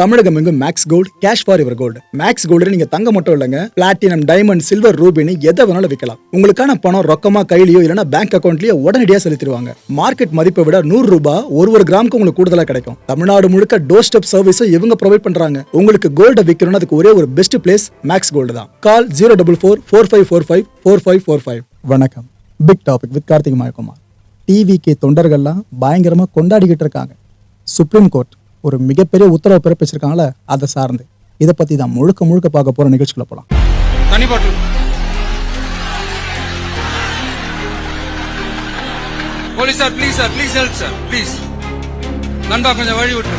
தமிழகம் எங்கும் max gold cash for your gold max gold நீங்க தங்க மட்டும் இல்லைங்க. பிளாட்டினம் டைமண்ட் சில்வர் ரூபினி எதை வேணாலும் விற்கலாம் உங்களுக்கான பணம் ரொக்கமா கையிலயோ இல்லைன்னா பேங்க் அக்கௌண்ட்லயோ உடனடியாக செலுத்திடுவாங்க. மார்க்கெட் மதிப்பை விட நூறு ரூபாய் ஒரு ஒரு கிராமுக்கு உங்களுக்கு கூடுதலா கிடைக்கும். தமிழ்நாடு முழுக்க டோர் ஸ்டெப் சர்வீஸும் இவங்க ப்ரொவைட் பண்றாங்க. உங்களுக்கு கோல்ட விற்கணும்னு அதுக்கு ஒரே ஒரு பெஸ்ட் பிளேஸ் மேக்ஸ் கோல்டு தான். Call zero double four four five four five four five four five வணக்கம். Big topic with Karthik Mayakumar. டிவிக்கு தொண்டர்கள்லாம் பயங்கரமா கொண்டாடிக்கிட்டு இருக்காங்க. சுப்ரீம் கோர்ட் ஒரு மிகப்பெரிய உத்தரவு பிறப்பிச்சிருக்காங்களே அதை சார்ந்து. இதை பத்தி தான் முழுக்க முழுக்க பார்க்க போற நிகழ்ச்சிக்குள்ள போலாம். தண்ணி bottle. Police sir please sir please help sir please நண்பா கொஞ்சம் வழி விட்டு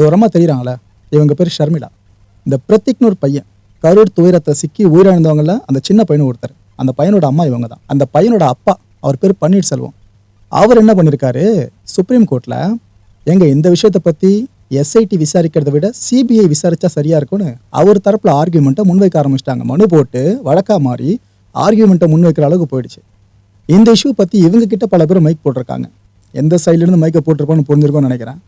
தூரமா தெரியுறாங்களே இவங்க பேர் ஷர்மிளா. இந்த பிரத்திக்னு ஒரு பையன் கரூர் துயரத்தை சிக்கி உயிரிழந்தவங்கள அந்த சின்ன பையனும் ஒருத்தர். அந்த பையனோட அம்மா இவங்க தான் அந்த பையனோட அப்பா அவர் பேர் பன்னீர்செல்வம். அவர் என்ன பண்ணியிருக்காரு சுப்ரீம் கோர்ட்ல எங்க இந்த விஷயத்தை பத்தி எஸ்ஐடி விசாரிக்கிறதை விட சிபிஐ விசாரிச்சா சரியா இருக்கும்னு? அவர் தரப்புல ஆர்கியூமெண்ட்டை முன்வைக்க ஆரம்பிச்சிட்டாங்க. மனு போட்டு வழக்கா மாறி ஆர்கியூமெண்ட்டை முன்வைக்கிற அளவுக்கு போயிடுச்சு. இந்த இஷ்யூ பத்தி இவங்க கிட்ட பல பேர் மைக் போட்டிருக்காங்க. எந்த சைட்லேருந்து மைக்கை போட்டிருப்போன்னு புரிஞ்சிருக்கோம்னு நினைக்கிறேன்.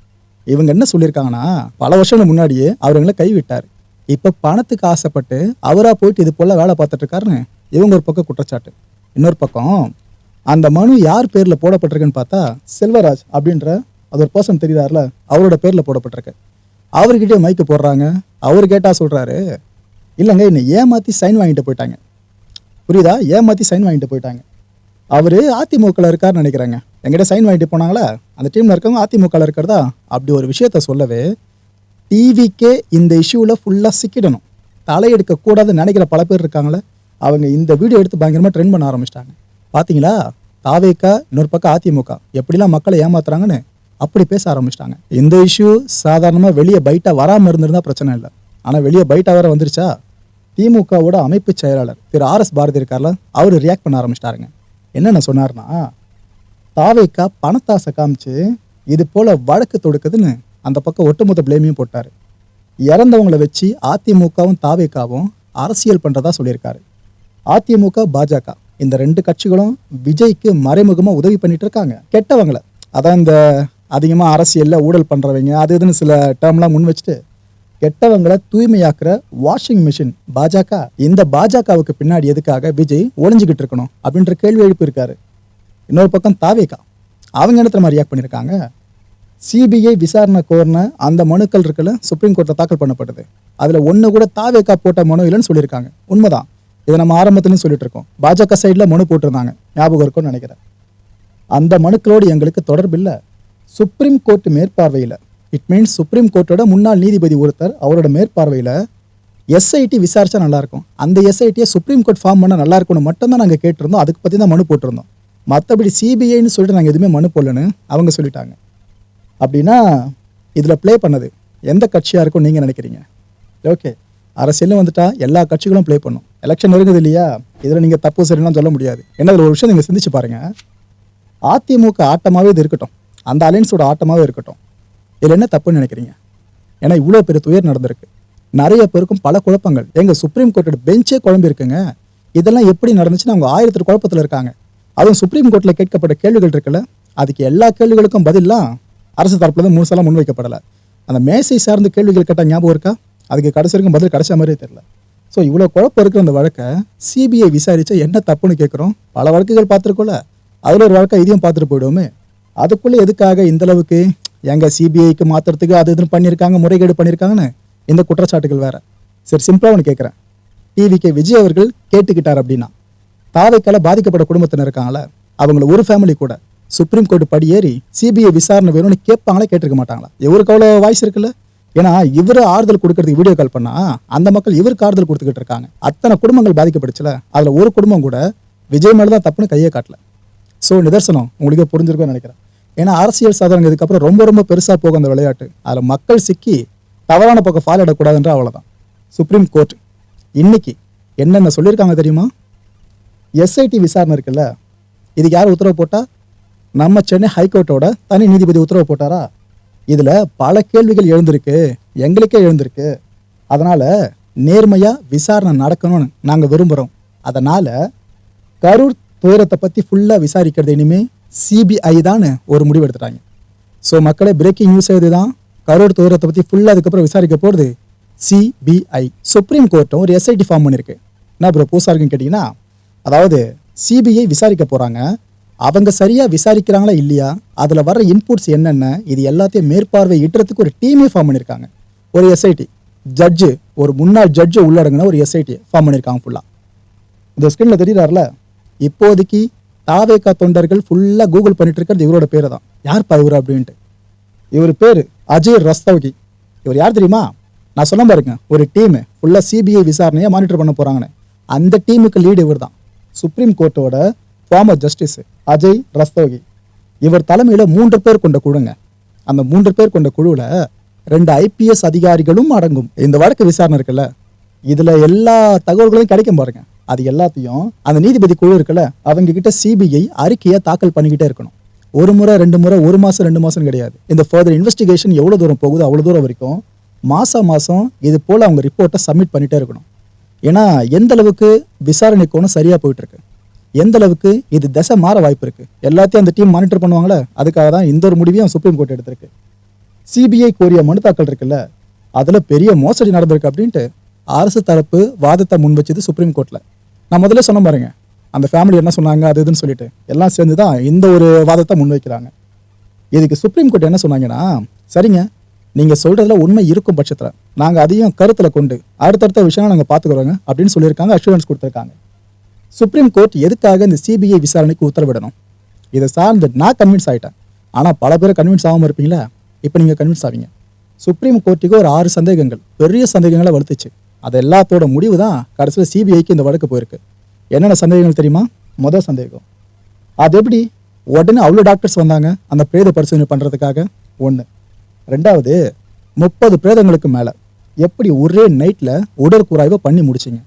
இவங்க என்ன சொல்லியிருக்காங்கன்னா பல வருஷம் முன்னாடியே அவர் எங்களை கைவிட்டார். இப்போ பணத்துக்கு ஆசைப்பட்டு அவராக போயிட்டு இது போல் வேலை பார்த்துட்டு இருக்காருன்னு இவங்க ஒரு பக்கம் குற்றச்சாட்டு. இன்னொரு பக்கம் அந்த மனு யார் பேரில் போடப்பட்டிருக்குன்னு பார்த்தா செல்வராஜ் அப்படின்ற அது ஒரு பர்சன் தெரியுதாருல அவரோட பேரில் போடப்பட்டிருக்கு. அவர்கிட்டயே மைக்கு போடுறாங்க. அவர் கேட்டால் சொல்கிறாரு இல்லைங்க என்னை ஏமாற்றி சைன் வாங்கிட்டு போயிட்டாங்க. புரியுதா? ஏமாற்றி சைன் வாங்கிட்டு போயிட்டாங்க. அவர் அதிமுகவில் இருக்காருன்னு நினைக்கிறாங்க. எங்கிட்ட சைன் வாங்கிட்டு போனாங்களா? அந்த டீமில் இருக்கவங்க அதிமுகவில் இருக்கிறதா? அப்படி ஒரு விஷயத்த சொல்லவே டிவிக்கே இந்த இஷ்யூவில் ஃபுல்லாக சிக்கிடணும். தலையெடுக்க கூடாதுன்னு நினைக்கிற பல பேர் இருக்காங்களே அவங்க இந்த வீடியோ எடுத்து பயங்கரமாக ட்ரெண்ட் பண்ண ஆரம்பிச்சிட்டாங்க. பார்த்தீங்களா தாவேக்கா இன்னொரு பக்கம் அதிமுக. எப்படிலாம் மக்களை ஏமாத்துறாங்கன்னு அப்படி பேச ஆரம்பிச்சிட்டாங்க. இந்த இஷ்யூ சாதாரணமாக வெளியே பைட்டாக வராமல் இருந்திருந்தால் பிரச்சனை இல்லை. ஆனால் வெளியே பைட்டாக வேற வந்துருச்சா? திமுகவோட அமைப்பு செயலாளர் திரு ஆர் எஸ் பாரதி இருக்கார்ல அவர் ரியாக்ட் பண்ண ஆரம்பிச்சிட்டாருங்க. என்னென்ன சொன்னார்னா தாவேக்கா பணத்தாசை காமிச்சு இது போல் வழக்கு தொடுக்குதுன்னு அந்த பக்கம் ஒட்டுமொத்த பிளேமையும் போட்டார். இறந்தவங்கள வச்சு அதிமுகவும் தாவேக்காவும் அரசியல் பண்ணுறதா சொல்லியிருக்காரு. அதிமுக பாஜக. இந்த ரெண்டு கட்சிகளும் விஜய்க்கு மறைமுகமாக உதவி பண்ணிட்டு இருக்காங்க கெட்டவங்களை. அதான் இந்த அதிகமாக அரசியலில் ஊழல் பண்ணுறவங்க அது இதுன்னு சில டேர்ம்லாம் முன் வச்சுட்டு கெட்டவங்களை தூய்மையாக்குற வாஷிங் மிஷின் பாஜக. இந்த பாஜகவுக்கு பின்னாடி எதுக்காக விஜய் ஒளிஞ்சுக்கிட்டு இருக்கணும் அப்படின்ற கேள்வி எழுப்பியிருக்காரு இன்னொரு பக்கம் தாவேகா. அவங்க என்ன மாதிரி ரியாக்ட் பண்ணியிருக்காங்க சிபிஐ விசாரணை கோரின அந்த மனுக்கள் இருக்குல்ல சுப்ரீம் கோர்ட்டில் தாக்கல் பண்ணப்பட்டது. அதில் ஒன்று கூட தாவேக்கா போட்ட மனு இல்லைன்னு சொல்லியிருக்காங்க. உண்மைதான். இதை நம்ம ஆரம்பத்துலேயும் சொல்லிட்டு இருக்கோம் பாஜக சைடில் மனு போட்டிருந்தாங்க. ஞாபகம் இருக்கும்னு நினைக்கிறேன். அந்த மனுக்களோடு எங்களுக்கு தொடர்பில்லை சுப்ரீம் கோர்ட் மேற்பார்வையில். இட் மீன்ஸ் சுப்ரீம் கோர்ட்டோட முன்னாள் நீதிபதி ஒருத்தர் அவரோட மேற்பார்வையில் எஸ்ஐடி விசாரிச்சா நல்லாயிருக்கும் அந்த எஸ்ஐடியை சுப்ரீம் கோர்ட் ஃபார்ம் பண்ணால் நல்லா இருக்கும்னு மட்டும்தான் நாங்கள் கேட்டிருந்தோம். அதுக்கு பற்றி தான் மனு போட்டிருந்தோம். மற்றபடி சிபிஐன்னு சொல்லிட்டு நாங்கள் எதுவுமே மனு போடலன்னு அவங்க சொல்லிட்டாங்க. அப்படின்னா இதில் ப்ளே பண்ணது. எந்த கட்சியாக இருக்கும் நீங்கள் நினைக்கிறீங்க? ஓகே அரசியலும் வந்துட்டால் எல்லா கட்சிகளும் ப்ளே பண்ணும். எலெக்ஷன் இருக்குது இல்லையா இதில் நீங்கள் தப்பு சரிலாம் சொல்ல முடியாது. என்ன ஒரு விஷயம் நீங்கள் சிந்திச்சு பாருங்கள் அதிமுக ஆட்டமாகவே இது இருக்கட்டும். அந்த அலைன்ஸோட ஆட்டமாகவே இருக்கட்டும். இதில் என்ன தப்புன்னு நினைக்கிறீங்க? ஏன்னா இவ்வளோ பெரிய துயர் நடந்திருக்கு. நிறைய பேருக்கும் பல குழப்பங்கள். எங்கள் சுப்ரீம் கோர்ட்டோட பெஞ்சே குழம்பிருக்குங்க இதெல்லாம் எப்படி நடந்துச்சுன்னு அவங்க ஆயிரத்து குழப்பத்தில் இருக்காங்க. அதுவும் சுப்ரீம் கோர்ட்டில் கேட்கப்பட்ட கேள்விகள் இருக்குல்ல? அதுக்கு எல்லா கேள்விகளுக்கும் பதிலாம் அரசு தரப்புல மூணு முழுசெல்லாம் முன்வைக்கப்படலை. அந்த மேசை சார்ந்த கேள்விகள் கேட்டால் ஞாபகம் இருக்கா? அதுக்கு கடைசி வரைக்கும் பதில் கிடைச்ச மாதிரியே தெரியல. ஸோ இவ்வளோ குழப்பம் இருக்கிற அந்த வழக்கை சிபிஐ விசாரிச்சா என்ன தப்புன்னு கேட்குறோம். பல வழக்குகள் பார்த்துருக்கோல அதில் ஒரு வழக்கை இதையும் பார்த்துட்டு போயிடுவோமே. அதுக்குள்ளே எதுக்காக இந்த அளவுக்கு எங்க சிபிஐக்கு மாத்துறதுக்கு அது இதுன்னு பண்ணியிருக்காங்க முறைகேடு பண்ணியிருக்காங்கன்னு இந்த குற்றச்சாட்டுகள் வேற. சரி சிம்பிளாக ஒன்று கேட்குறேன். டிவிகே விஜய் அவர்கள் கேட்டுக்கிட்டார் அப்படின்னா தாவைக்கால பாதிக்கப்பட்ட குடும்பத்தினர் இருக்காங்களே அவங்கள ஒரு ஃபேமிலி கூட சுப்ரீம் கோர்ட் படி ஏறி சிபிஐ விசாரணை வேணும்னு கேட்பாங்களா கேட்டிருக்க மாட்டாங்களா? எவருக்கு அவ்வளோ வாய்ஸ் இருக்குல்ல? ஏன்னா இவர் ஆறுதல் கொடுக்கறதுக்கு வீடியோ கால் பண்ணா அந்த மக்கள் இவருக்கு ஆறுதல் கொடுத்துக்கிட்டு இருக்காங்க. அத்தனை குடும்பங்கள் பாதிக்கப்படுச்சுல அதில் ஒரு குடும்பம் கூட விஜய் மேலே தான் தப்புன்னு கையை காட்டல. ஸோ நிதர்சனம் உங்களுக்கு புரிஞ்சிருக்கும்னு நினைக்கிறேன். ஏன்னா அரசியல் சாதனம் இதுக்கப்புறம் ரொம்ப ரொம்ப பெருசாக போகும் அந்த விளையாட்டு. அதில் மக்கள் சிக்கி தவறான பக்கம் ஃபால் இடக்கூடாதுன்ற அவ்வளோதான் சுப்ரீம் கோர்ட் இன்னைக்கு என்னென்ன சொல்லியிருக்காங்க தெரியுமா? எஸ்ஐடி விசாரணை இருக்குல்ல இதுக்கு யார் உத்தரவு போட்டா? நம்ம சென்னை ஹைகோர்ட்டோட தனி நீதிபதி உத்தரவு போட்டாரா? இதில் பல கேள்விகள் எழுந்திருக்கு எங்களுக்கே எழுந்திருக்கு. அதனால் நேர்மையாக விசாரணை நடக்கணும்னு நாங்கள் விரும்புகிறோம் அதனால் கரூர் துயரத்தை பற்றி ஃபுல்லாக விசாரிக்கிறது இனிமேல் சிபிஐ தான் ஒரு முடிவு எடுத்துட்டாங்க. ஸோ மக்களே பிரேக்கிங் நியூஸ் இதுதான். கரூர் துயரத்தை பற்றி ஃபுல்லாக அதுக்கப்புறம் விசாரிக்க போகிறது சிபிஐ சுப்ரீம் கோர்ட்டும் ஒரு எஸ்ஐடி ஃபார்ம் பண்ணியிருக்கு என்ன ப்ரோ புதுசாக இருக்குன்னு கேட்டிங்கன்னா அதாவது சிபிஐ விசாரிக்க போகிறாங்க அவங்க சரியாக விசாரிக்கிறாங்களா இல்லையா? அதில் வர இன்புட்ஸ் என்னென்ன? இது எல்லாத்தையும் மேற்பார்வை இட்டுறதுக்கு ஒரு டீமே ஃபார்ம் பண்ணியிருக்காங்க ஒரு எஸ்ஐடி ஜட்ஜு ஒரு முன்னாள் ஜட்ஜு உள்ளடங்கின ஒரு எஸ்ஐடி ஃபார்ம் பண்ணியிருக்காங்க ஃபுல்லாக இந்த ஸ்க்ரீனில் தெரியுறாருல? இப்போதைக்கு தாவேக்கா தொண்டர்கள் ஃபுல்லாக கூகுள் பண்ணிட்டு இருக்கிறது இவரோட பேரை தான். யார் இவர் அப்படின்ட்டு? இவர் பேர் அஜய் ரஸ்தவ்கி இவர் யார் தெரியுமா? நான் சொல்ல பாருங்க ஒரு டீமு ஃபுல்லாக சிபிஐ விசாரணையை மானிட்டர் பண்ண போகிறாங்கன்னு அந்த டீமுக்கு லீடு இவர் தான் சுப்ரீம் கோர்ட்டோட ஃபார்மர் ஜஸ்டிஸ் அஜய் ரஸ்தோகி. இவர் தலைமையில் மூன்று பேர் கொண்ட குழுங்க. அந்த மூன்று பேர் கொண்ட குழுவில் ரெண்டு ஐபிஎஸ் அதிகாரிகளும் அடங்கும். இந்த வழக்கு விசாரணை இருக்குல்ல? இதில் எல்லா தகவல்களையும் கிடைக்கும் பாருங்க. அது எல்லாத்தையும் அந்த நீதிபதி குழு இருக்குல்ல அவங்க கிட்ட சிபிஐ அறிக்கையை தாக்கல் பண்ணிக்கிட்டே இருக்கணும். ஒரு முறை ரெண்டு முறை ஒரு மாதம் ரெண்டு மாதம் கிடையாது. இந்த ஃபர்தர் இன்வெஸ்டிகேஷன் எவ்வளோ தூரம் போகுதோ அவ்வளோ தூரம் வரைக்கும் மாதம் மாதம் இது போல் அவங்க ரிப்போர்ட்டை சப்மிட் பண்ணிகிட்டே இருக்கணும். ஏன்னா எந்த அளவுக்கு விசாரணை கோணம் சரியாக போயிட்டுருக்கு எந்த அளவுக்கு இது தசை மாற வாய்ப்பு இருக்கு? எல்லாத்தையும் அந்த டீம் மானிட்டர் பண்ணுவாங்களே அதுக்காக தான் இந்த ஒரு முடிவையும் சுப்ரீம் கோர்ட் எடுத்திருக்கு. சிபிஐ கோரிய மனு தாக்கல் இருக்குல்ல அதில் பெரிய மோசடி நடந்திருக்கு அப்படின்ட்டு அரசு தரப்பு வாதத்தை முன் வச்சது சுப்ரீம் கோர்ட்டில் நான் முதல்ல சொன்ன பாருங்க அந்த ஃபேமிலி என்ன சொன்னாங்க அது இதுன்னு சொல்லிட்டு. எல்லாம் சேர்ந்து தான் இந்த ஒரு வாதத்தை முன் வைக்கிறாங்க. இதுக்கு சுப்ரீம் கோர்ட் என்ன சொன்னாங்கன்னா சரிங்க நீங்கள் சொல்கிறதுல உண்மை இருக்கும் பட்சத்தில் நாங்கள் அதையும் கருத்தில் கொண்டு அடுத்தடுத்த விஷயம் நாங்கள் பார்த்துக்குறோங்க அப்படின்னு சொல்லியிருக்காங்க அஷூரன்ஸ் கொடுத்துருக்காங்க. சுப்ரீம் கோர்ட் எதுக்காக இந்த சிபிஐ விசாரணைக்கு உத்தரவிடணும்? இதை சார்ந்து நான் கன்வின்ஸ் ஆகிட்டேன் ஆனால் பல பேர் கன்வின்ஸ் ஆகாமல் இருப்பீங்களா? இப்போ நீங்கள் கன்வின்ஸ் ஆவீங்க. சுப்ரீம் கோர்ட்டுக்கு ஒரு ஆறு சந்தேகங்கள் பெரிய சந்தேகங்களை வலுத்துச்சு அது எல்லாத்தோட முடிவு தான் கடைசியில் சிபிஐக்கு இந்த வழக்கு போயிருக்கு. என்னென்ன சந்தேகங்கள் தெரியுமா? முதல் சந்தேகம். அது எப்படி? உடனே அவ்வளோ டாக்டர்ஸ் வந்தாங்க அந்த பிரேத பரிசோதனை பண்ணுறதுக்காக ஒன்று ரெண்டாவது முப்பது பிரேதங்களுக்கு மேலே எப்படி ஒரே நைட்டில் உடற்கூறாய்வை பண்ணி முடிச்சிங்க?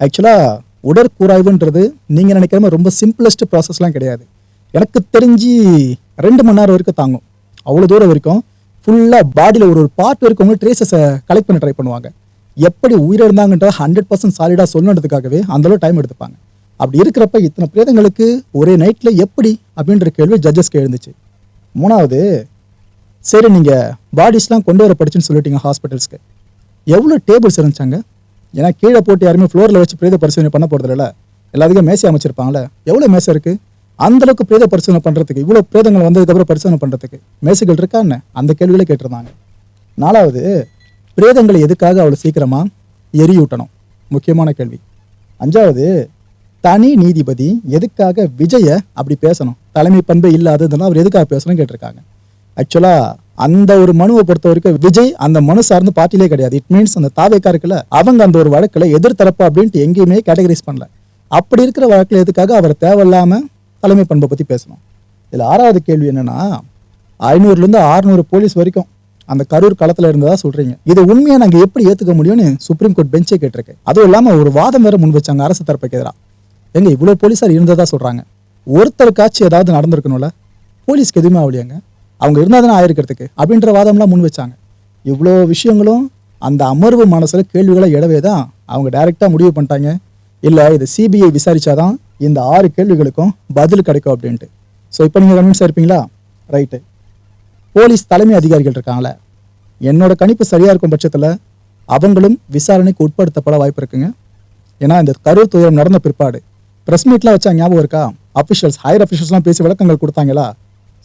ஆக்சுவலாக உடற்கூராய்வுன்றது நீங்கள் நினைக்கிற மாதிரி ரொம்ப சிம்பிளஸ்ட் ப்ராசஸ்லாம் கிடையாது. எனக்கு தெரிஞ்சு ரெண்டு மணி நேரம் வரைக்கும் தாங்கும். அவ்வளோ தூரம் வரைக்கும் ஃபுல்லாக பாடியில் ஒரு ஒரு பார்ட் வரைக்கும் ட்ரேசஸை கலெக்ட் பண்ண ட்ரை பண்ணுவாங்க. எப்படி உயிரிழந்தாங்கன்றத ஹண்ட்ரட் பர்சன்ட் சாலிடாக சொல்லணுன்றதுக்காகவே அந்தளவு டைம் எடுத்துப்பாங்க. அப்படி இருக்கிறப்ப இத்தனை பிரேதங்களுக்கு ஒரே நைட்டில் எப்படி அப்படின்ற கேள்வி ஜட்ஜஸ்க்கு எழுந்துச்சு. மூணாவது சரி நீங்கள் பாடிஸ்லாம் கொண்டு வர படிச்சுன்னு சொல்லிட்டீங்க ஹாஸ்பிட்டல்ஸ்க்கு எவ்வளோ டேபிள்ஸ் இருந்துச்சாங்க? ஏன்னா கீழே போட்டு யாருமே ஃப்ளோரில் வச்சு பிரேத பரிசோதனை பண்ண போகிறதில்ல எல்லாத்துக்கும் மேசை அமைச்சிருப்பாங்களே. எவ்வளோ மேசை இருக்குது அந்தளவுக்கு பிரேத பரிசோதனை பண்ணுறதுக்கு இவ்வளோ பிரேதங்கள் வந்ததுக்கப்புறம் பரிசோதனை பண்ணுறதுக்கு மேசைகள் இருக்கா என்ன? அந்த கேள்விகளை கேட்டிருந்தாங்க. நாலாவது பிரேதங்களை எதுக்காக அவ்வளோ சீக்கிரமாக எரியூட்டணும்? முக்கியமான கேள்வி. அஞ்சாவது தனி நீதிபதி எதுக்காக விஜய அப்படி பேசணும்? தலைமை பண்பு இல்லாததுன்னா அவர் எதுக்காக பேசணும்னு கேட்டிருக்காங்க. ஆக்சுவலாக அந்த ஒரு மனுவை பொறுத்த வரைக்கும் விஜய் அந்த மனு சார்ந்து பார்ட்டிலே கிடையாது. இட் மீன்ஸ் அந்த தாவேக்கா இருக்குல்ல அவங்க அந்த ஒரு வழக்கில் எதிர்த்தரப்பு அப்படின்ட்டு எங்கேயுமே கேட்டகரைஸ் பண்ணல. அப்படி இருக்கிற வழக்கில் எதுக்காக அவர் தேவையில்லாமல் தலைமை பண்பை பற்றி பேசணும்? இதில் ஆறாவது கேள்வி என்னன்னா ஐநூறுலேருந்து ஆறுநூறு போலீஸ் வரைக்கும் அந்த கரூர் களத்தில் இருந்ததா சொல்றீங்க. இது உண்மையை நாங்கள் எப்படி ஏற்றுக்க முடியும்னு சுப்ரீம் கோர்ட் பெஞ்சே கேட்டிருக்கு அதுவும் இல்லாமல் ஒரு வாதம் வேற முன் வச்சாங்க அரசு தரப்புக்கு எதிராக எங்க இவ்வளோ போலீஸார் இருந்ததா சொல்றாங்க. ஒருத்தருக்காச்சும் ஏதாவது நடந்திருக்கணும்ல? போலீஸ்க்கு எதுவுமே ஆகலையாங்க? அவங்க இருந்தால் தானே ஆயிருக்கிறதுக்கு அப்படின்ற வாதம்லாம் முன் வச்சாங்க. இவ்வளோ விஷயங்களும் அந்த அமர்வு மனசில் கேள்விகளை இடவே தான் அவங்க டைரெக்டாக முடிவு பண்ணிட்டாங்க. இல்லை இது சிபிஐ விசாரித்தாதான் இந்த ஆறு கேள்விகளுக்கும் பதில் கிடைக்கும் அப்படின்ட்டு. ஸோ இப்போ நீங்கள் கன்வின்ஸாக இருப்பீங்களா? ரைட்டு போலீஸ் தலைமை அதிகாரிகள் இருக்காங்களே என்னோட கணிப்பு சரியாக இருக்கும் பட்சத்தில் அவங்களும் விசாரணைக்கு உட்படுத்தப்பட வாய்ப்பு இருக்குங்க. ஏன்னா இந்த கரூர் துயரம் நடந்த பிற்பாடு ப்ரெஸ் மீட்லாம் வச்சா ஞாபகம் இருக்கா? அஃபிஷியல்ஸ் ஹையர் அஃபிஷியல்ஸ்லாம் பேசி விளக்கங்கள் கொடுத்தாங்களா?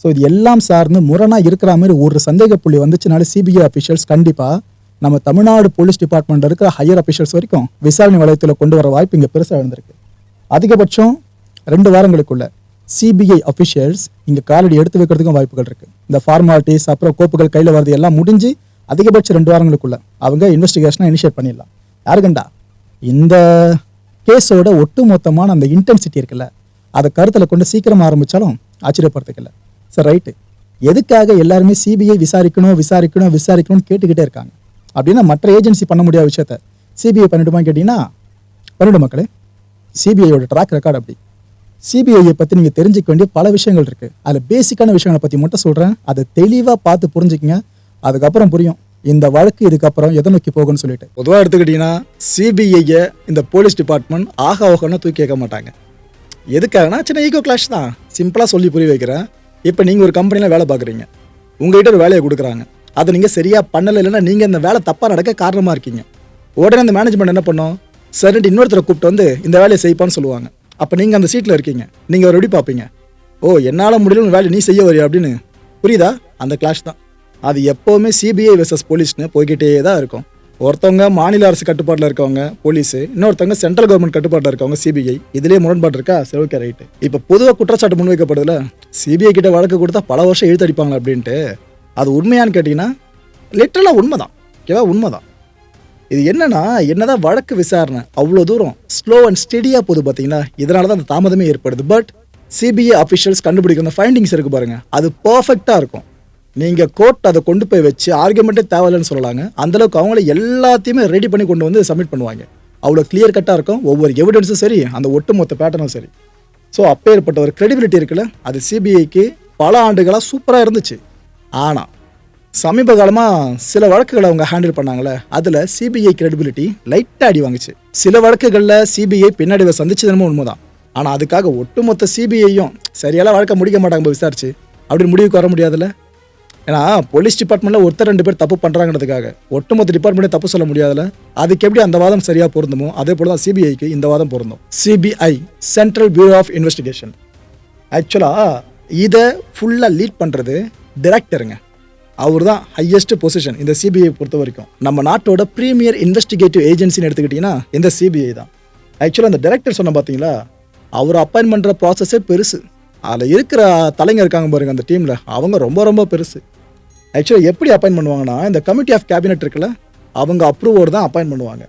ஸோ இது எல்லாம் சார்ந்து முரணாக இருக்கிற மாதிரி ஒரு சந்தேக புள்ளி வந்துச்சுனால சிபிஐ அஃபிஷியல்ஸ் கண்டிப்பாக நம்ம தமிழ்நாடு போலீஸ் டிபார்ட்மெண்ட் இருக்கிற ஹையர் அஃபிஷியல்ஸ் வரைக்கும் விசாரணை வளையத்தில் கொண்டு வர வாய்ப்பு இங்கே பெருசாக இருந்திருக்கு. அதிகபட்சம் ரெண்டு வாரங்களுக்குள்ள சிபிஐ அஃபிஷியல்ஸ் இங்கே காலடி எடுத்து வைக்கிறதுக்கும் வாய்ப்புகள் இருக்குது இந்த ஃபார்மாலிட்டிஸ் அப்புறம் கோப்புகள் கையில் வரது எல்லாம் முடிஞ்சு அதிகபட்சம் ரெண்டு வாரங்களுக்குள்ள அவங்க இன்வெஸ்டிகேஷனை இனிஷியேட் பண்ணிடலாம். யாருக்கண்டா இந்த கேஸோட ஒட்டுமொத்தமான அந்த இன்டென்சிட்டி இருக்குல்ல அதை கருத்தில் கொண்டு சீக்கிரம் ஆரம்பித்தாலும் ஆச்சரியப்படுறதுக்கில்ல சரி ரைட்டு எதுக்காக எல்லாருமே சிபிஐ விசாரிக்கணும் விசாரிக்கணும் விசாரிக்கணும்னு கேட்டுக்கிட்டே இருக்காங்க? அப்படின்னா மற்ற ஏஜென்சி பண்ண முடியாத விஷயத்த சிபிஐ பண்ணிடுமான்னு கேட்டிங்கன்னா பண்ணிடும் மக்களே. சிபிஐயோட ட்ராக் ரெக்கார்டு அப்படி. சிபிஐயை பற்றி நீங்கள் தெரிஞ்சுக்க வேண்டிய பல விஷயங்கள் இருக்குது அதில் பேசிக்கான விஷயங்களை பற்றி மட்டும் சொல்கிறேன் அதை தெளிவாக பார்த்து புரிஞ்சுக்கங்க. அதுக்கப்புறம் புரியும். இந்த வழக்கு இதுக்கப்புறம் எதை நோக்கி போகும்னு சொல்லிட்டு. பொதுவாக எடுத்துக்கிட்டிங்கன்னா சிபிஐயை இந்த போலீஸ் டிபார்ட்மெண்ட் ஆக ஓகன்னு தூக்கி கேட்க மாட்டாங்க. எதுக்காகனா சின்ன ஈகோ கிளாஷ் தான். சிம்பிளாக சொல்லி புரிய வைக்கிறேன். இப்போ நீங்கள் ஒரு கம்பெனியில் வேலை பார்க்குறீங்க. உங்ககிட்ட ஒரு வேலையை கொடுக்குறாங்க. அதை நீங்கள் சரியாக பண்ணலை இல்லைன்னா நீங்கள் இந்த வேலை தப்பாக நடக்க காரணமாக இருக்கீங்க. உடனே அந்த மேனேஜ்மெண்ட் என்ன பண்ணோம்? சரின்ட்டு இன்னொருத்தரை கூப்பிட்டு வந்து இந்த வேலையை செய்ப்பான்னு சொல்லுவாங்க. அப்போ நீங்கள் அந்த சீட்டில் இருக்கீங்க. நீங்கள் ஒரு எப்படி பார்ப்பீங்க. ஓ என்னால் முடியல வேலை நீ செய்ய வரியா அப்படின்னு. புரியுதா? அந்த கிளாஷ் தான். அது எப்போவுமே சிபிஐ வெர்சஸ் போலீஸ்னு போய்கிட்டே தான் இருக்கும். ஒருத்தவங்க மாநில அரசு கட்டுப்பாட்டில் இருக்கவங்க போலீஸ் இன்னொருத்தவங்க சென்ட்ரல் கவர்மெண்ட் கட்டுப்பாட்டில் இருக்கவங்க சிபிஐ இதுலேயே முரண்பாடு இருக்கா? சரி ஓகே ரைட்டு இப்போ பொதுவாக குற்றச்சாட்டு முன்வைக்கப்படுதுல. சிபிஐ கிட்ட வழக்கு கொடுத்தா பல வருஷம் இழுத்தடிப்பாங்க அப்படின்ட்டு அது உண்மையான்னு கேட்டிங்கன்னா லிட்டரலாக உண்மைதான். ஓகேவா உண்மைதான். இது என்னன்னா என்னதான் வழக்கு விசாரணை அவ்வளோ தூரம் ஸ்லோ அண்ட் ஸ்டெடியாக போகுது பார்த்தீங்கன்னா இதனால தான் அந்த தாமதமே ஏற்படுது. பட் சிபிஐ அஃபிஷியல்ஸ் கண்டுபிடிக்கிற ஃபைண்டிங்ஸ் இருக்கு பாருங்க. அது பர்ஃபெக்டாக இருக்கும். நீங்கள் கோர்ட் அதை கொண்டு போய் வச்சு ஆர்குமெண்ட்டே தேவையில்லைன்னு சொல்லலாங்க. அந்தளவுக்கு அவங்கள எல்லாத்தையுமே ரெடி பண்ணி கொண்டு வந்து சப்மிட் பண்ணுவாங்க. அவ்வளோ கிளியர் கட்டாக இருக்கும். ஒவ்வொரு எவிடன்ஸும் சரி அந்த ஒட்டுமொத்த பேட்டர்னும் சரி. ஸோ அப்பேற்பட்ட ஒரு க்ரெடிபிலிட்டி இருக்குல்ல அது சிபிஐக்கு பல ஆண்டுகளாக சூப்பராக இருந்துச்சு. ஆனால் சமீப காலமாக சில வழக்குகளை அவங்க ஹேண்டில் பண்ணாங்களே அதில் சிபிஐ credibility லைட்டாக அடி வாங்குச்சு. சில வழக்குகளில் சிபிஐ பின்னடைவை சந்திச்சதுன்னு உண்மைதான். ஆனால் அதுக்காக ஒட்டுமொத்த சிபிஐயும் சரியால வழக்கை முடிக்க மாட்டாங்க விசாரிச்சு அப்படின்னு முடிவுக்கு வர முடியாதுல்ல? ஏன்னா போலீஸ் டிபார்ட்மெண்ட்டில் ஒருத்தர் ரெண்டு பேர் தப்பு பண்ணுறாங்கிறதுக்காக ஒட்டுமொத்த டிபார்ட்மெண்ட்டே தப்பு சொல்ல முடியாதுல்ல அதுக்கு எப்படி அந்த வாதம் சரியாக பொருந்துமோ அதே போல தான் சிபிஐக்கு இந்த வாதம் பொருந்தும். CBI central bureau of investigation ஆக்சுவலாக இதை ஃபுல்லாக லீட் பண்ணுறது டிரெக்டருங்க அவர் தான் ஹையஸ்ட் பொசிஷன் இந்த சிபிஐ பொறுத்த வரைக்கும். நம்ம நாட்டோட ப்ரீமியர் இன்வெஸ்டிகேட்டிவ் ஏஜென்சின்னு எடுத்துக்கிட்டிங்கன்னா இந்த சிபிஐ தான். ஆக்சுவலாக அந்த டைரக்டர் சொன்ன பார்த்தீங்களா அவர் அப்பாயின் பண்ணுற ப்ராசஸே பெருசு. அதில் இருக்கிற தலைங்க இருக்காங்க பாருங்க அந்த டீமில் அவங்க ரொம்ப ரொம்ப பெருசு. ஆக்சுவலாக எப்படி அப்பாயின் பண்ணுவாங்கன்னா இந்த கமிட்டி ஆஃப் கேபினெட் இருக்குல்ல அவங்க அப்ரூவர் தான் அப்பாயின் பண்ணுவாங்க.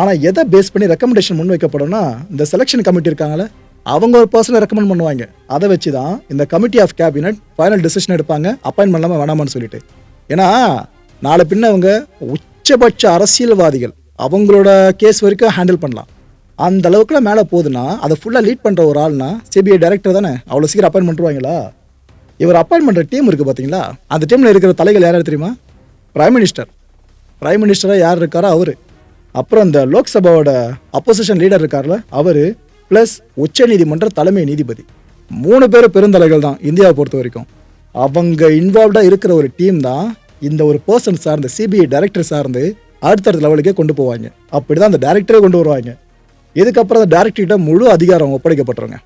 ஆனால் எதை பேஸ் பண்ணி ரெக்கமெண்டேஷன் முன் வைக்கப்படும்னா இந்த செலெக்ஷன் கமிட்டி இருக்காங்களே அவங்க ஒரு பர்சனை ரெக்கமெண்ட் பண்ணுவாங்க. அதை வச்சு தான் இந்த committee of cabinet final decision எடுப்பாங்க அப்பாயின் பண்ணலாமா வேணாமான்னு சொல்லிட்டு. ஏன்னா நாளை பின்ன அவங்க உச்சபட்ச அரசியல்வாதிகள் அவங்களோட கேஸ் வரைக்கும் ஹேண்டில் பண்ணலாம். அந்த அளவுக்குலாம் மேலே போகுதுன்னா அதை ஃபுல்லாக லீட் பண்ணுற ஒரு ஆள்னா சிபிஐ டைரக்டர் தானே? அவ்வளோ சீக்கிரம் அப்பாயின் பண்ணுவாங்களா இவர் அப்பாயின் பண்ணுற டீம் இருக்குது பார்த்தீங்களா அந்த டீமில் இருக்கிற தலைகள் யார் தெரியுமா? பிரைம் மினிஸ்டர் பிரைம் மினிஸ்டராக யார் இருக்காரோ அவர். அப்புறம் இந்த லோக்சபாவோட அப்போசிஷன் லீடர் இருக்கார்ல அவர் ப்ளஸ் உச்ச நீதிமன்ற தலைமை நீதிபதி. மூணு பேர் பெருந்தலைகள் தான் இந்தியாவை பொறுத்த வரைக்கும். அவங்க இன்வால்வ்டாக இருக்கிற ஒரு டீம் தான் இந்த ஒரு பர்சன் சார்ந்து சிபிஐ டைரக்டர் சார்ந்து அடுத்தடுத்த லெவலுக்கே கொண்டு போவாங்க. அப்படி தான் அந்த டைரக்டரே கொண்டு வருவாங்க. இதுக்கப்புறம் அந்த டேரக்டர்கிட்ட முழு அதிகாரம் ஒப்படைக்கப்பட்டுருங்க.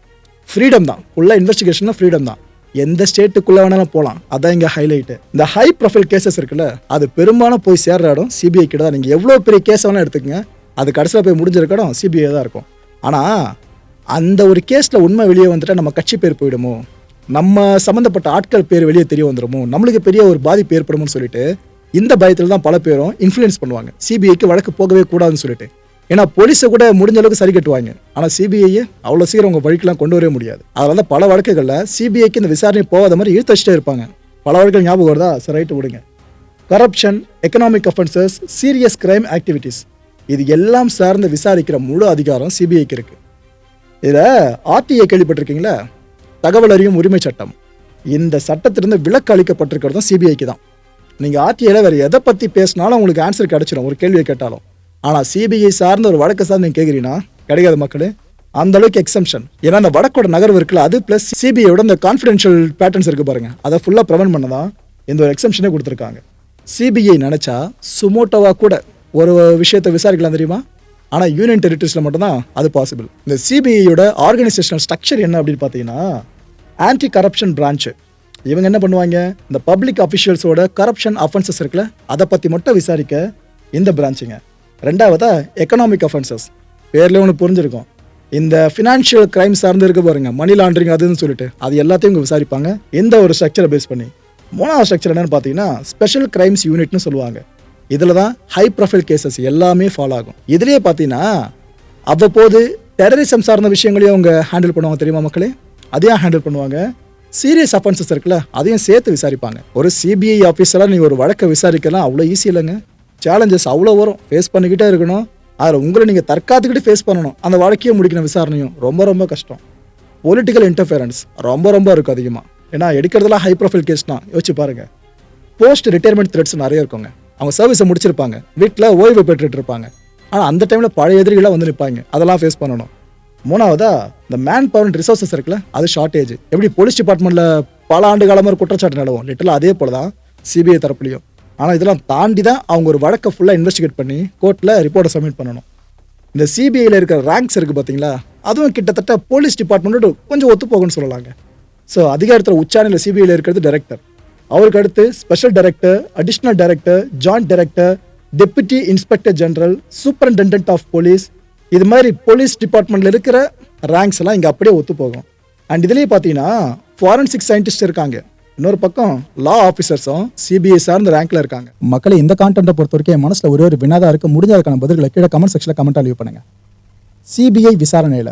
ஃப்ரீடம் தான். ஃபுல்லாக இன்வெஸ்டிகேஷனில் ஃப்ரீடம் தான். எந்த ஸ்டேட்டுக்குள்ளே வேணாலும் போகலாம் அதான் இங்கே ஹைலைட்டு இந்த ஹை ப்ரொஃபைல் கேசஸ் இருக்குல்ல அது பெரும்பாலும் போய் சேர்ற இடம் சிபிஐ கிட்ட தான். நீங்கள் எவ்வளோ பெரிய கேஸ் வேணால் எடுத்துக்கங்க. அது கடைசியில் போய் முடிஞ்சிருக்க இடம் சிபிஐ தான் இருக்கும். ஆனால் அந்த ஒரு கேஸில் உண்மை வெளியே வந்துட்டால் நம்ம கட்சி பேர் போயிடுமோ? நம்ம சம்மந்தப்பட்ட ஆட்கள் பேர் வெளியே தெரிய வந்துடுமோ நம்மளுக்கு பெரிய ஒரு பாதிப்பு ஏற்படும்னு சொல்லிட்டு இந்த பயத்தில் தான் பல பேரும் இன்ஃப்ளூயன்ஸ் பண்ணுவாங்க. சிபிஐக்கு வழக்கு போகவே கூடாதுன்னு சொல்லிட்டு. ஏன்னா போலீஸை கூட முடிஞ்ச அளவுக்கு சரி கட்டுவாங்க. ஆனால் சிபிஐயை அவ்வளோ சீக்கிரம் உங்கள் வழிக்கெல்லாம் கொண்டு வரவே முடியாது. அதனால தான் பல வழக்குகளில் சிபிஐக்கு இந்த விசாரணை போகாத மாதிரி இழுத்து வச்சுட்டே இருப்பாங்க. பல வழக்குகள் ஞாபகம் வருதா? சரி ரைட்டு விடுங்க. Corruption economic offences serious crime activities இது எல்லாம் சார்ந்து விசாரிக்கிற முழு அதிகாரம் சிபிஐக்கு இருக்கு. இதில் ஆர்டிஐ கேள்விப்பட்டிருக்கீங்களா? தகவல் அறியும் உரிமை சட்டம். இந்த சட்டத்திலிருந்து விலக்கு அளிக்கப்பட்டிருக்கிறதும் சிபிஐக்கு தான். நீங்கள் ஆர்டிஐயில் வேறு எதை பற்றி பேசினாலும் உங்களுக்கு ஆன்சர் கிடச்சிடும் ஒரு கேள்வியை கேட்டாலும். ஆனால் சிபிஐ சார்ந்த ஒரு வழக்கு சார்ந்து நீங்கள் கேட்குறீங்கன்னா கிடைக்காது மக்களே. அந்த அளவுக்கு எக்ஸம்ஷன் ஏன்னா அந்த வடக்கோட நகர்வு இருக்குல்ல அது ப்ளஸ் சிபிஐயோட இந்த கான்ஃபிடென்ஷியல் பேட்டர்ன்ஸ் இருக்கு பாருங்க. அதை ஃபுல்லாக ப்ரிவென்ட் பண்ண தான் இந்த ஒரு எக்ஸம்ஷனே கொடுத்துருக்காங்க. சிபிஐ நினச்சா சுமோட்டோவாக கூட ஒரு விஷயத்தை விசாரிக்கலாம் தெரியுமா? ஆனால் யூனியன் டெரிட்டரிஸில் மட்டும்தான் அது பாசிபிள் இந்த சிபிஐயோட ஆர்கனைசேஷனல் ஸ்ட்ரக்சர் என்ன அப்படின்னு பார்த்தீங்கன்னா ஆன்டி கரப்ஷன் பிரான்ச்சு இவங்க என்ன பண்ணுவாங்க? இந்த பப்ளிக் அஃபிஷியல்ஸோட கரப்ஷன் அஃபென்சஸ் இருக்குல்ல அதை பற்றி மட்டும் விசாரிக்க இந்த பிரான்ச்சுங்க ரெண்டாவதாக எக்கனாமிக் அஃபென்சஸ் பேர்லேயே ஒன்று புரிஞ்சிருக்கும். இந்த ஃபினான்ஷியல் கிரைம் சார்ந்து இருக்க பாருங்க மணி லாண்டரிங் அதுன்னு சொல்லிட்டு அது எல்லாத்தையும் இங்கே விசாரிப்பாங்க. எந்த ஒரு ஸ்ட்ரக்சரை பேஸ் பண்ணி? மூணாவது ஸ்ட்ரக்சர் என்னென்னு பார்த்தீங்கன்னா ஸ்பெஷல் கிரைம்ஸ் யூனிட்னு சொல்லுவாங்க. இதில் தான் ஹை ப்ரொஃபைல் கேசஸ் எல்லாமே ஃபாலோ ஆகும். இதுலேயே பார்த்தீங்கன்னா அவ்வப்போது டெரரிசம் சார்ந்த விஷயங்களையும் அவங்க ஹேண்டில் பண்ணுவாங்க தெரியுமா மக்களே? அதையும் ஹேண்டில் பண்ணுவாங்க. சீரியஸ் அஃபென்சஸ் இருக்குல்ல அதையும் சேர்த்து விசாரிப்பாங்க. ஒரு சிபிஐ ஆஃபீஸராக நீங்கள் ஒரு வழக்கை விசாரிக்கலாம் அவ்வளோ ஈஸி இல்லைங்க. சேலஞ்சஸ் அவ்வளோ வரும். ஃபேஸ் பண்ணிக்கிட்டே இருக்கணும். அதில் உங்களை நீங்கள் தற்காத்துக்கிட்டு ஃபேஸ் பண்ணணும். அந்த வழக்கையே முடிக்கணும் விசாரணையும். ரொம்ப ரொம்ப கஷ்டம். பொலிட்டிக்கல் இன்டர்ஃபியரன்ஸ் ரொம்ப ரொம்ப இருக்கும் அதிகமாக ஏன்னா எடுக்கிறதெல்லாம் ஹை ப்ரொஃபைல் கேஸ் தான். யோசிச்சு பாருங்கள் போஸ்ட் ரிட்டையர்மெண்ட் த்ரெட்ஸ் நிறைய இருக்குங்க. அவங்க சர்வீஸை முடிச்சிருப்பாங்க. வீட்டில் ஓய்வு பெற்றுட்டு இருப்பாங்க. ஆனால் அந்த டைமில் பழைய எதிரிகளாக வந்து நிற்பாங்க அதெல்லாம் ஃபேஸ் பண்ணணும். மூணாவதா இந்த மேன் பவர் அண்ட் ரிசோர்சஸ் இருக்குல்ல அது ஷார்ட்டேஜ் எப்படி போலீஸ் டிபார்ட்மெண்ட்டில் பல ஆண்டு காலமாக ஒரு குற்றச்சாட்டு நிலவும் லிட்டலாக அதே போல தான் சிபிஐ தரப்புலையும். ஆனால் இதெல்லாம் தாண்டி தான் அவங்க ஒரு வழக்கை ஃபுல்லாக இன்வெஸ்டிகேட் பண்ணி கோர்ட்டில் ரிப்போர்ட்டை சப்மிட் பண்ணணும். இந்த சிபிஐயில் இருக்கிற ரேங்க்ஸ் இருக்குது பார்த்தீங்களா அதுவும் கிட்டத்தட்ட போலீஸ் டிபார்ட்மெண்ட்டோட கொஞ்சம் ஒத்து போகும்னு சொல்லலாங்க. ஸோ அதிகாரத்தில் உச்சாணியில் சிபிஐயில் இருக்கிறது டைரக்டர் அவருக்கு அடுத்து special director additional director joint director deputy inspector general superintendent of police இது மாதிரி போலீஸ் டிபார்ட்மெண்ட்டில் இருக்கிற ரேங்க்ஸ் எல்லாம் இங்கே அப்படியே ஒத்து போகும். அண்ட் இதுலேயே பார்த்தீங்கன்னா ஃபாரன்சிக் சயின்டிஸ்ட் இருக்காங்க. இன்னொரு பக்கம் லா ஆஃபீஸர்ஸும் சிபிஐ சார்ந்த ரேங்க்ல இருக்காங்க. மக்களை இந்த கான்டென்ட்டை பொறுத்த வரைக்கும் என் மனசில் ஒரே ஒரு வினாதா இருக்க. முடிஞ்சதுக்கான பதில்களை கீழே கமெண்ட் செக்ஷனில் கமெண்ட்டாக லீவ் பண்ணுங்க. சிபிஐ விசாரணையில்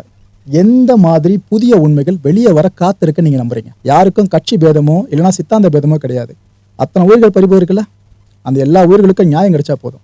எந்த மாதிரி புதிய உண்மைகள் வெளியே வர காத்திருக்க நீங்கள் நம்புறீங்க? யாருக்கும் கட்சி பேதமோ இல்லைனா சித்தாந்த பேதமோ கிடையாது. அத்தனை உயிர்கள் பறிபோய் இருக்குல்ல அந்த எல்லா உயிர்களுக்கும் நியாயம் கிடைச்சா போதும்.